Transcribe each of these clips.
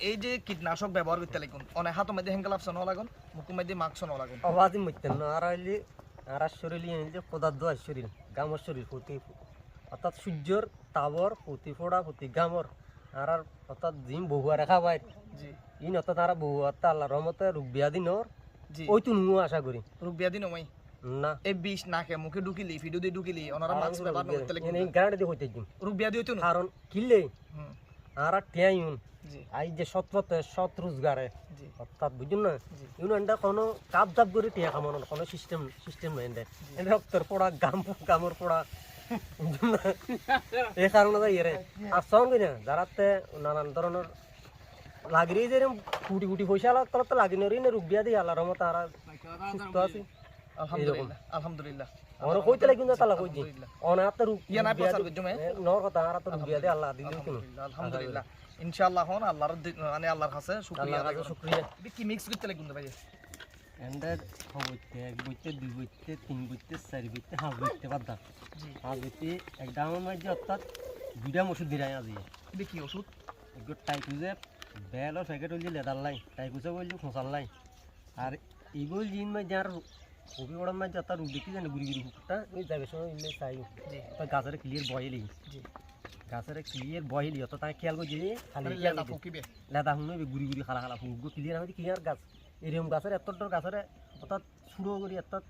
এই যে কীটনাশক ব্যবহার করতে লাগুন অনেক হাত মধ্যে হ্যাঙ্গেল আপসন লাগুন মুখ মধ্যে মাস্ক ন লাগুন। অবাধি না আর হইলে আর শরীর যে পদার্থ আর শরীর গামর শরীর প্রতি অর্থাৎ সূর্যর তাবর প্রতি ফোড়া প্রতি গামর আর আর অর্থাৎ gym বহুয়া Rekha pi G. In অর্থাৎ আর বহুয়া আল্লাহ রহমতে রোগ বিয়াদি নর জি। ওই তো নুও আশা করি রোগ ব্যাধি নমাই না। এই বিষ নাকে মুখে ঢুকিলি ফিডু দিয়ে ঢুকিলি ওনারা মাস্ক ব্যবহার করতে লাগুন গ্যারান্টি হইতে দিন রোগ ব্যাধি হইতো না কারণ হুম, আর টিয়াইন জি। আই যে সৎপথে সৎ রোজগারে। জি। অর্থাৎ বুঝুন না? জি। ইউনো কোনো কাপ জাপ করে টিয়া কোনো সিস্টেম সিস্টেম নাই এন্ডে এন্ডা রক্তের পড়া গাম গামর পড়া। বুঝুন না? এই কারণে তাই এরে। আর সঙ্গে না যারাতে নানান ধরনের লাগিয়ে যে কোটি কোটি পয়সা লাগ তো লাগিয়ে রে রোগ বিয়া দিয়ে আল্লাহর রহমতে আর সুস্থ আছে। আলহামদুলিল্লাহ আলহামদুলিল্লাহ। আমরা কইতে লাগি না তালা ইয়া না নর কথা আর রোগ বিয়া দিয়ে আল্লাহ দিলে আলহামদুলিল্লাহ আলহামদুলিল্লাহ। ইনশাআল্লাহ হন আল্লাহর মানে আল্লাহর কাছে শুকরিয়া আল্লাহর আদায় কাছে করুন। শুকরিয়া। কি মিক্স করতে লাগুন ভাই? এন্ডার হবইতে এক বইতে দুই বইতে তিন বইতে চারি বইতে হাঁস বইতে বাদ দাম বইতে এক ডাঙর মাঝে অর্থাৎ দুইটা ওষুধ দিলাই আজি। এটা কি ওষুধ? একটু টাইকুজে বেলর প্যাকেট হইলে লেদার লাই টাইকুজে বললি খোঁচার লাই আর এইগুলো জিন মাঝে আর কবি বড় মাঝে অর্থাৎ রূপ দেখি জানি গুড়ি গুড়ি হুকটা ওই যাবে সময় ইমে চাই তো গাছের ক্লিয়ার বয়েলি জি। গাছের ক্লিয়ার বয়েলি অত তাই খেয়াল করছি খালি মানে খেয়াল লেদা করছি। ফুকিবে। লেদা শুনো গুড়ি গুড়ি খালা খালা হুক ক্লিয়ার আমি ক্লিয়ার গাছ? এরকম গাছের এত গাছের অর্থাৎ ছুড়ো করি অর্থাৎ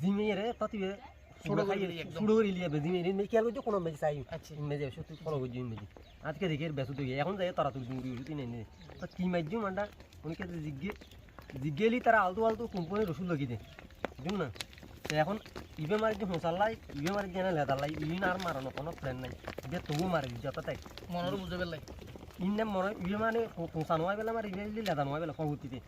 জিমে রে করে করে চাই। আচ্ছা। আজকে দেখি এর বেসু দেখি এখন যাই তারা তো কি মাইজি মান্ডা উনিকে জিজ্ঞে জিজ্ঞেলি তারা আলতু আলতু কোম্পানির রসুন লগি দে বুঝুন না? তো এখন ইবে মারি যে হোঁসার লাই ইবে মারি যে লেদার লাই ইন আর মারানো কোনো প্ল্যান নাই। ইবে তবু মারি যত তাই। মনের বুঝে পেলাই। ইন নাম মনে ইয়ে মানে পোষা নোয়া বেলা মারি দিলে লেদা নোয়া বেলা পরবর্তীতে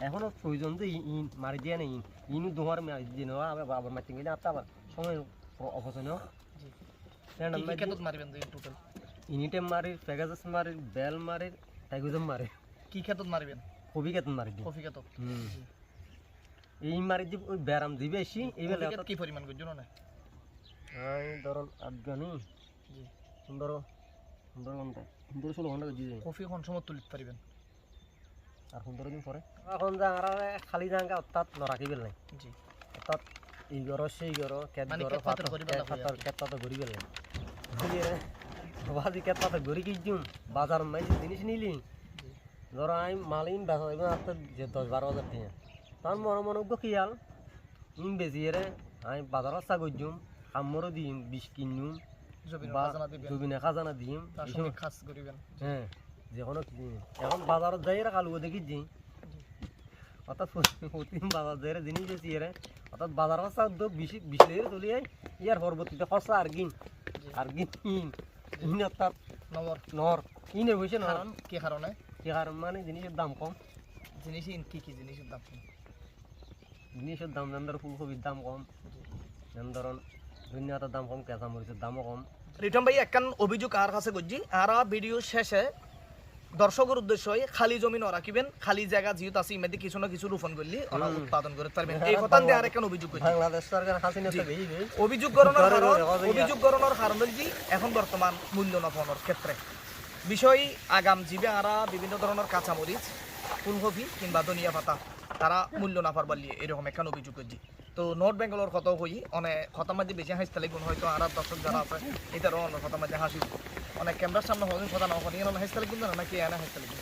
এখনও প্রয়োজন যে ই- ইন মারি দিয়ে নেই ইনু। দোহার মারি দিয়ে নেওয়া আবার আবার মারতে গেলে আর আবার। সময় অপচয় নেওয়া ইনিটেম মারি পেগাজাস মারি বেল মারি টাইগুজম মারি কি ক্ষেত্রত মারিবেন কবি কেতন মারি কফি হুম। এই মারি দিব ওই ব্যারাম দিবে এসি এই বেলা কি পরিমাণ করছ না? ধরুন আফগানি জি। সুন্দর সুন্দর ঘণ্টা। সুন্দর ষোলো ঘণ্টা করছি কফি কোন সময় তুলিতে পারিবেন। আর সুন্দর দিন পরে। এখন খালি জায়গা অর্থাৎ নরাকি বেল নাই জি। অর্থাৎ এই ঘর সেই ঘর কেত ঘর ফাতর কেত পাতা ঘুরি বেলে বাজি কেত পাতা ঘুরি কিজুম বাজার মাই জিনিস নিলি। ধর আমি মালিন বেচা যাবে আপনার যে দশ বারো হাজার টাকা তার মনে মনে খেয়াল ইন রে আমি বাজার আসা করছুম খামরও দিম বিষ কিনুম জবিন খাজানা দিম। হ্যাঁ যে কোনো এখন বাজারত যাই রে দেখি দেখিছি অর্থাৎ প্রতিদিন বাজার যাই জিনিস বেশি রে অর্থাৎ বাজার খরচা উদ্যোগ বেশি বেশি চলে যায় ইয়ার পরবর্তীতে খরচা আর গিন আর গিন ইন অর্থাৎ নম্বর নর। ইনে হয়েছে নর। কি কারণে কি কারণ মানে জিনিসের দাম কম। জিনিস কি কি জিনিসের দাম কম? জিনিসের দাম যেমন ধরো ফুলকপির দাম কম যেমন ধরুন ধনিয়াটার দাম কম কেঁচা মরিচের দামও কম। রিটন ভাই একখান অভিযোগ আর কাছে করছি। আর ভিডিও শেষে দর্শকের উদ্দেশ্য খালি জমি ন রাখিবেন। খালি জায়গা যেহেতু আছে ইমেদি কিছু না কিছু রোপণ করলি ওরা উৎপাদন করে পারবেন। এই কথা দিয়ে আর একখান অভিযোগ করছি। বাংলাদেশ সরকার হাসিনা অভিযোগ করানোর কারণ অভিযোগ করানোর কারণ হল এখন বর্তমান মূল্য নফানোর ক্ষেত্রে। বিষয়, আগাম জীবে আরা বিভিন্ন ধরনের কাঁচামরিচ, ফুলকপি কিংবা ধনিয়া পাতা, তারা মূল্য না পারবার লিয়ে এরকম একখান অভিযোগ করছি। তো নর্থ বেঙ্গলর কত হই অনেক কথা মাঝে বেশি হাসতে লাগুন হয়তো আর দর্শক যারা আছে, এটারও অন্য কথা মাঝে হাসি। অনেক ক্যামেরার সামনে হয়তো কথা না হবেন হাসতে লাগুন না, নাকি এনে হাসতে লাগুন